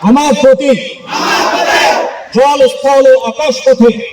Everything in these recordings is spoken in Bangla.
Amaat voor dit. Draag het.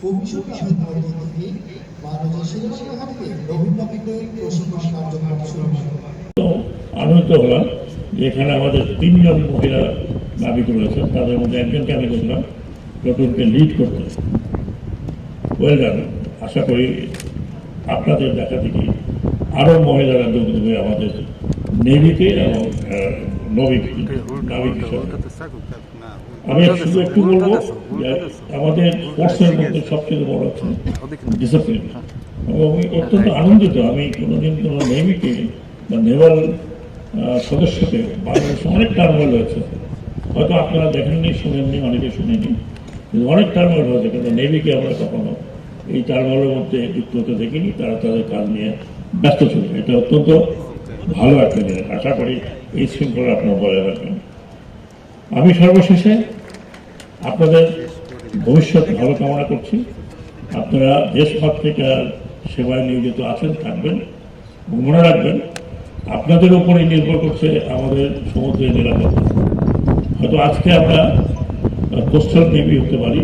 Commission বিশ্ববিদ্যালয় থেকে আনন্দিত হলাম যে এখানে আমাদের তিনজন মহিলা নাবিক রয়েছেন তাদের মধ্যে একজনকে আমি দেখলাম নতুনকে লিড করতে ওয়েল ডান আশা করি আপনাদের দেখা দেখি আরও মহিলারা যোগ আমাদের নেভিতে এবং আমি শুধু একটু বলব আমাদের ফোর্সের মধ্যে সবচেয়ে বড় হচ্ছে ডিসিপ্লিন এবং আমি অত্যন্ত আনন্দিত। আমি কোনোদিন কোনো নেভিকে বা নেভাল সদস্যকে বাংলাদেশে অনেক টার্মাল হয়েছে। হয়তো আপনারা দেখেননি শুনেননি অনেকে শুনেনি অনেক টার্মাল হয়েছে কিন্তু নেভিকে আমরা কখনো এই টার্মালের মধ্যে যুক্ত হতে দেখিনি। তারা তাদের কাজ নিয়ে ব্যস্ত ছিল। এটা অত্যন্ত ভালো একটা জিনিস আশা করি এই শৃঙ্খলা আপনার বজায় রাখবেন। আমি সর্বশেষে আপনাদের ভবিষ্যৎ ভালো কামনা করছি। আপনারা দেশ পত্রিকার সেবায় নিয়োজিত আছেন, থাকবেন, মনে রাখবেন, আপনাদের উপরে নির্ভর করছে আমাদের সমুদ্রের নিরাপত্তা। হয়তো আজকে আমরা কোস্টাল নেভি হতে পারি